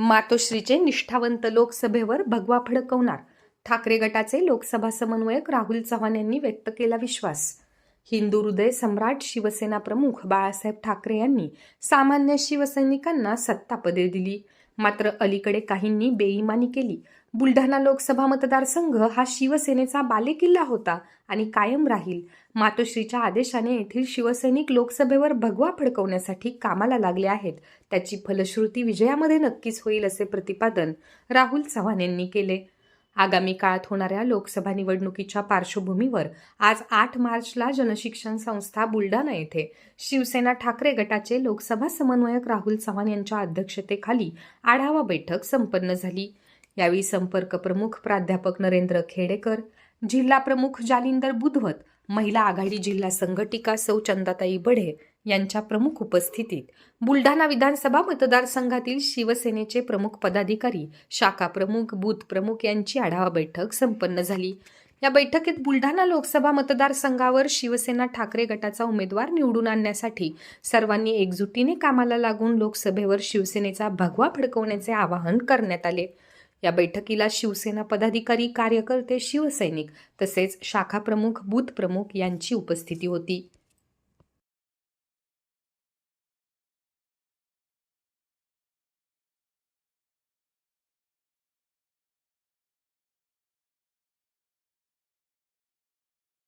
मातोश्रीचे निष्ठावंत लोकसभेवर भगवा फडकवणार. ठाकरे गटाचे लोकसभा समन्वयक राहुल चव्हाण यांनी व्यक्त केला विश्वास. हिंदू हृदय सम्राट शिवसेना प्रमुख बाळासाहेब ठाकरे यांनी सामान्य शिवसैनिकांना सत्तापदे दिली. मात्र अलीकडे काहींनी बेईमानी केली. बुलढाणा लोकसभा मतदारसंघ हा शिवसेनेचा बालेकिल्ला होता आणि कायम राहील. मातोश्रीच्या आदेशाने येथील शिवसैनिक लोकसभेवर भगवा फडकवण्यासाठी कामाला लागले आहेत. त्याची फलश्रुती विजयामध्ये नक्कीच होईल असे प्रतिपादन राहुल चव्हाण यांनी केले. आगामी काळात होणाऱ्या लोकसभा निवडणुकीच्या पार्श्वभूमीवर आज आठ मार्चला जनशिक्षण संस्था बुलढाणा येथे शिवसेना ठाकरे गटाचे लोकसभा समन्वयक राहुल चव्हाण यांच्या अध्यक्षतेखाली आढावा बैठक संपन्न झाली. यावेळी संपर्क प्रमुख प्राध्यापक नरेंद्र खेडेकर जिल्हा प्रमुख जालिंदर बुधवत महिला आघाडी जिल्हा संघटिका सौ चंदाताई बढे यांच्या प्रमुख उपस्थितीत बुलढाणा विधानसभा मतदारसंघातील शिवसेनेचे प्रमुख पदाधिकारी शाखा प्रमुख बूथ प्रमुख यांची आढावा बैठक संपन्न झाली. या बैठकीत बुलढाणा लोकसभा मतदारसंघावर शिवसेना ठाकरे गटाचा उमेदवार निवडून आणण्यासाठी सर्वांनी एकजुटीने कामाला लागून लोकसभेवर शिवसेनेचा भगवा फडकवण्याचे आवाहन करण्यात आले. या बैठकीला शिवसेना पदाधिकारी कार्यकर्ते शिवसैनिक तसेच शाखा प्रमुख बूथ प्रमुख यांची उपस्थिती होती.